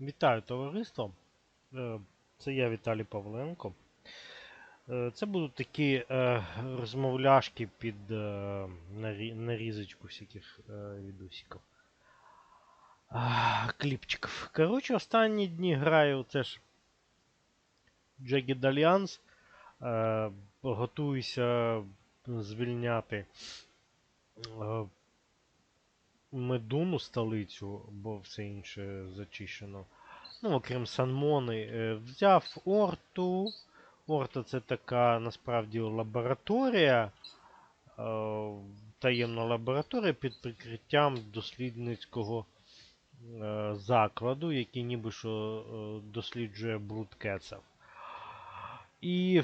Вітаю товариство. Е, Це я Віталій Павленко. Е, Це будуть такі е, розмовляшки під нарізочку всяких відосиків. Кліпчиків. Коротше, останні дні граю це ж Jagged Alliance. Готуюся звільняти е, Медуну столицю, бо все інше зачищено. Ну, окрім Санмони, е, взяв Орту. Орта це така насправді лабораторія. е, Таємна лабораторія під прикриттям дослідницького е, закладу, який ніби що досліджує бруд кеців. І,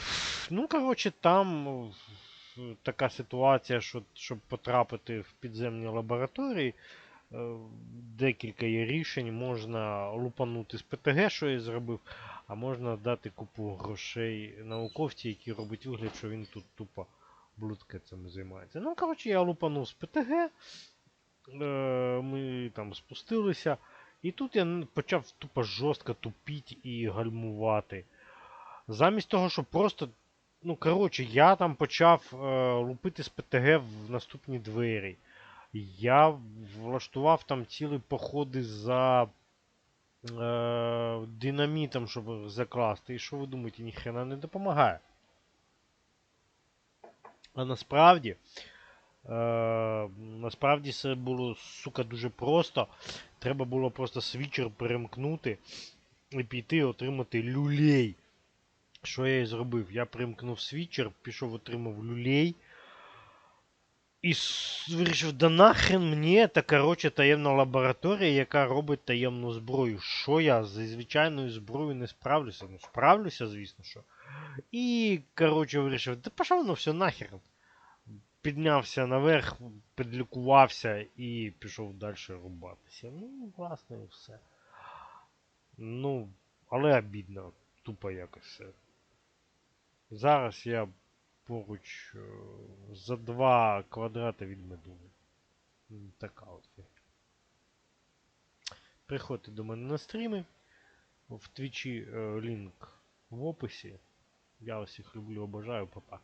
ну, коротше, там така ситуація, що щоб потрапити в підземні лабораторії, декілька є рішень. Можна лупанути з ПТГ, що я зробив, а можна дати купу грошей науковці, які робить вигляд, що він тут тупо блудкецями займається. Ну, коротше, я лупанув з ПТГ. е, Ми там спустилися. І тут я почав тупо жорстко тупіть і гальмувати. Замість того, щоб просто. Ну, коротше, я там почав е, лупити з ПТГ в наступні двері. Я влаштував там цілі походи за е, динамітом, щоб закласти. І що ви думаєте, ніхрена не допомагає. А насправді. Е, насправді це було, сука, дуже просто. Треба було просто свічер перемкнути і піти отримати люлей. Що я і зробив? Я примкнув свічер, пішов, отримав люлей. І вирішив, да нахрен мені та коротше таємна лабораторія, яка робить таємну зброю. Що я зі звичайною зброєю не справлюся? Ну, справлюся, звісно що. І, коротше, вирішив, да пішов воно все нахер. Піднявся наверх, підлікувався і пішов далі рубатися. Ну, власне, і все. Ну, але обідно, тупо якось все. Зараз я поруч е, за два квадрати від медуни. Така от фігня. Приходьте до мене на стріми. В твічі е, лінк в описі. Я усіх люблю, обожаю, папа.